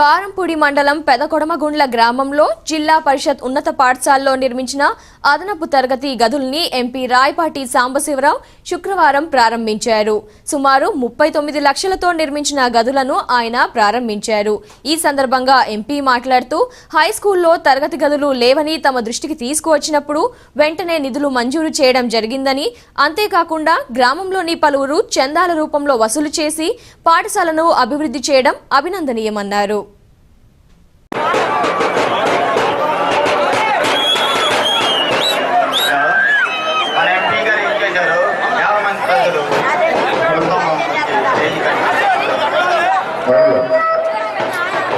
కారంపూడి మండలం పెదకొడమగుండ్ల గ్రామంలో జిల్లా పరిషత్ ఉన్నత పాఠశాలలో నిర్మించిన అదనపు తరగతి గదుల్ని ఎంపీ రాయపాటి సాంబశివరావు శుక్రవారం ప్రారంభించారు. సుమారు ముప్పై తొమ్మిది లక్షలతో నిర్మించిన గదులను ఆయన ప్రారంభించారు. ఈ సందర్భంగా ఎంపీ మాట్లాడుతూ హై స్కూల్లో తరగతి గదులు లేవని తమ దృష్టికి తీసుకువచ్చినప్పుడు వెంటనే నిధులు మంజూరు చేయడం జరిగిందని అంతేకాకుండా గ్రామంలోని పలువురు చందాల రూపంలో వసూలు చేసి పాఠశాలను అభివృద్ధి చేయడం అభినందనీయమన్నారు.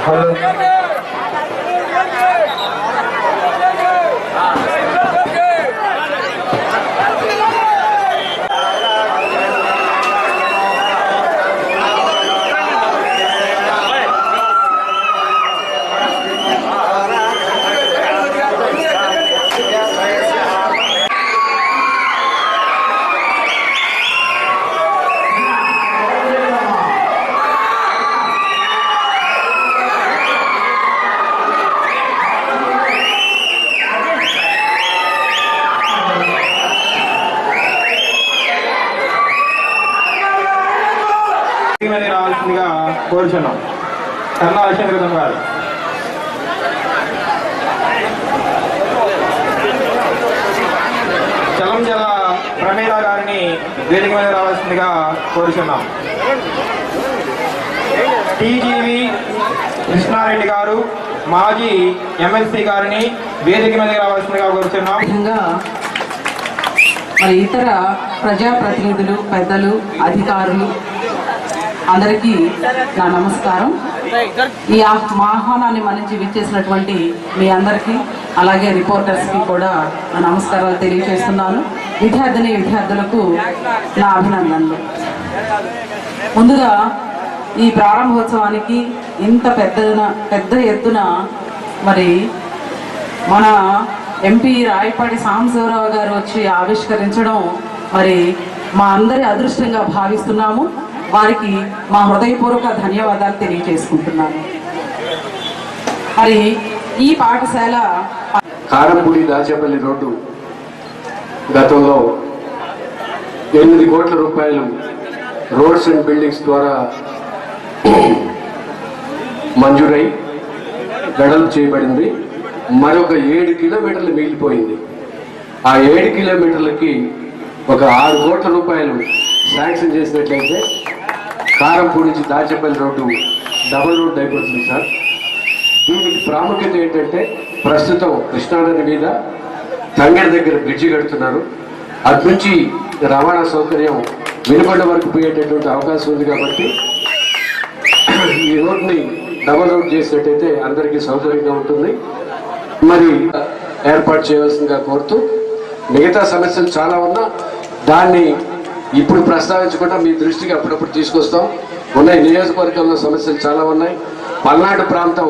Hallelujah. మీద రావాల్సిందిగా కోరుచున్నాం. కన్నా అశంకృతం గారు. చలం జల ప్రమీల గారిని వేదిక మీద రావాల్సిందిగా కోరుచున్నాం. టీజీవి కృష్ణారెడ్డి గారు మాజీ ఎమ్మెల్సీ గారిని వేదిక మీద రావాల్సిందిగా కోరుచున్నాం. విధంగా మరి ఇతర ప్రజాప్రతినిధులు పెద్దలు అధికారులు అందరికీ నా నమస్కారం. ఈ ఆహ్వానాన్ని మన్నించి విచ్చేసినటువంటి మీ అందరికీ అలాగే రిపోర్టర్స్కి కూడా నా నమస్కారాలు తెలియజేస్తున్నాను. విద్యార్థిని విద్యార్థులకు నా అభినందనలు. ముందుగా ఈ ప్రారంభోత్సవానికి ఇంత పెద్ద పెద్ద ఎత్తున మరి మన ఎంపీ రాయపాటి సాంబశివరావు గారు వచ్చి ఆవిష్కరించడం మరి మా అందరి అదృష్టంగా భావిస్తున్నాము. వారికి మా హృదయపూర్వక ధన్యవాదాలు తెలియజేసుకుంటున్నాను మరి ఈ పాఠశాల కారంపూడి దాచేపల్లి రోడ్డు గతంలో ఎనిమిది కోట్ల రూపాయలు రోడ్స్ అండ్ బిల్డింగ్స్ ద్వారా మంజూరై వెడల్పు చేయబడింది. మరొక ఏడు కిలోమీటర్లు మిగిలిపోయింది. ఆ ఏడు కిలోమీటర్లకి ఒక ఆరు కోట్ల రూపాయలు శాంక్షన్ చేసినట్లయితే కారంపూడి నుంచి దాచేపల్లి రోడ్డు డబుల్ రోడ్ అయిపోతుంది సార్. దీనికి ప్రాముఖ్యత ఏంటంటే ప్రస్తుతం కృష్ణానది మీద తంగడి దగ్గర బ్రిడ్జి కడుతున్నారు. అటు నుంచి రవాణా సౌకర్యం వెనుకొండ వరకు పోయేటటువంటి అవకాశం ఉంది కాబట్టి ఈ రోడ్ని డబల్ రోడ్ చేసినట్టయితే అందరికీ సౌకర్యంగా ఉంటుంది. మరి ఏర్పాటు చేయవలసిందిగా కోరుతూ మిగతా సమస్యలు చాలా ఉన్నా దాన్ని ఇప్పుడు ప్రస్తావించకుండా మీ దృష్టికి అప్పుడప్పుడు తీసుకొస్తాం. ఉన్నాయి నియోజకవర్గంలో సమస్యలు చాలా ఉన్నాయి. పల్నాడు ప్రాంతం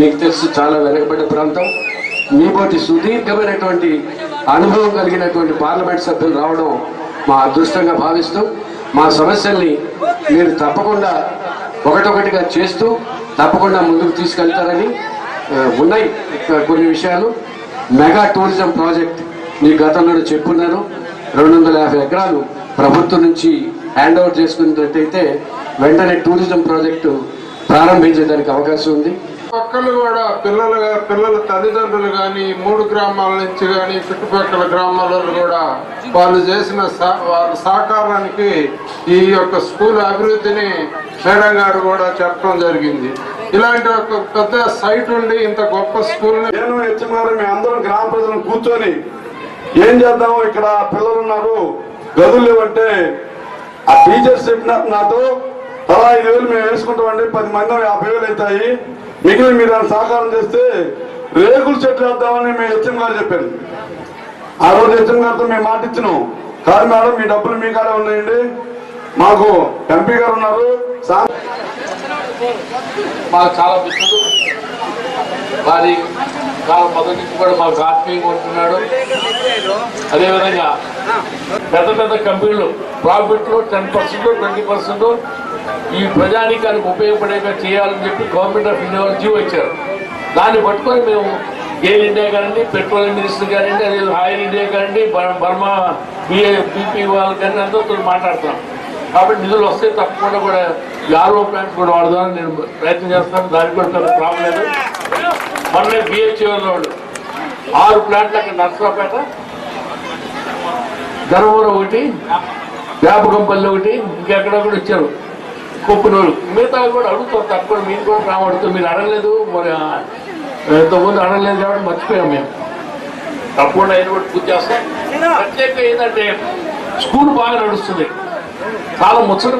మీకు తెలుసు చాలా వెనకబడ్డ ప్రాంతం. మీపోటి సుదీర్ఘమైనటువంటి అనుభవం కలిగినటువంటి పార్లమెంట్ సభ్యులు రావడం మా అదృష్టంగా భావిస్తూ మా సమస్యల్ని మీరు తప్పకుండా ఒకటొకటిగా చేస్తూ తప్పకుండా ముందుకు తీసుకెళ్తారని ఉన్నాయి కొన్ని విషయాలు. మెగా టూరిజం ప్రాజెక్ట్ మీ గతంలో చెప్పున్నాను రెండు వందల యాభై ఎకరాలు ప్రభుత్వం నుంచి హ్యాండ్ ఓవర్ చేసుకున్నట్టయితే వెంటనే టూరిజం ప్రాజెక్టు ప్రారంభించేదానికి అవకాశం ఉంది. ఒక్కళ్ళు కూడా పిల్లలు పిల్లల తల్లిదండ్రులు కానీ మూడు గ్రామాల నుంచి కానీ చుట్టుపక్కల గ్రామాల కూడా వాళ్ళు చేసిన వాళ్ళ సహకారానికి ఈ యొక్క స్కూల్ అభివృద్ధిని మేడం గారు కూడా చెప్పడం జరిగింది. ఇలాంటి ఒక పెద్ద సైట్ ఉండి ఇంత గొప్ప స్కూల్ నేను హెచ్ఎంఆర్ మీ అందరం గ్రామ ప్రజలను కూర్చొని ఏం చేద్దాం ఇక్కడ పిల్లలు ఉన్నారు. గదులు లేవంటే ఆ టీచర్స్ చెప్పినారు నాతో అలా ఐదు వేలు మేము వేసుకుంటామండి పది మంది యాభై వేలు అవుతాయి. మిగిలిన మీరు సహకారం చేస్తే రేకుల చెట్లు వేద్దామని మేము హెచ్ఎం గారు చెప్పాను ఆ రోజు హెచ్ఎం గారితో మేము మాట ఇచ్చినాం. కాదు మేడం మీ డబ్బులు మీ కాడే ఉన్నాయండి. మాకు ఎంపీ గారు ఉన్నారు. మాకు చాలా వారి చాలా మొదటి కూడా మాకు ఆత్మీయంగా ఉంటున్నాడు. అదేవిధంగా పెద్ద పెద్ద కంపెనీలు ప్రాఫిట్లో టెన్ పర్సెంట్ ట్వంటీ పర్సెంట్ ఈ ప్రజానికానికి ఉపయోగపడేగా చేయాలని చెప్పి గవర్నమెంట్ ఆఫ్ ఇండియా వాళ్ళు జీవో ఇచ్చారు. దాన్ని పట్టుకొని మేము గేల్ ఇండియా కానివ్వండి పెట్రోలియం మినిస్టర్ కానివ్వండి అదే ఆయిల్ ఇండియా కానివ్వండి బర్- బర్మా బిఏ బీపీ వాళ్ళు కానీ అందరితో మాట్లాడుతున్నాం. కాబట్టి నిధులు వస్తే తప్పకుండా కూడా ఈ ఆర్ఓ ప్లాంట్ కూడా వాడదామని నేను ప్రయత్నం చేస్తాను. దానికి కూడా ప్రాబ్లం లేదు. మొన్నే బిహెచ్ఓ వాళ్ళు ఆరు ప్లాంట్లు అక్కడ నర్సరాపేట ధర్మవరం ఒకటి వ్యాపకంపల్లి ఒకటి ఇంకెక్కడ కూడా ఇచ్చారు కొప్పునూరు మిగతా కూడా అడుగుతాం తక్కువ మీరు కూడా రావడుతుంది మీరు అడగలేదు. మరి ఆ, ఇంతకుముందు అడగలేదు కాబట్టి మర్చిపోయాం మేము. తప్పకుండా అయిన కూడా పూర్తి చేస్తాం. ప్రత్యేకంగా ఏంటంటే స్కూల్ బాగా నడుస్తుంది. చాలా ముచ్చట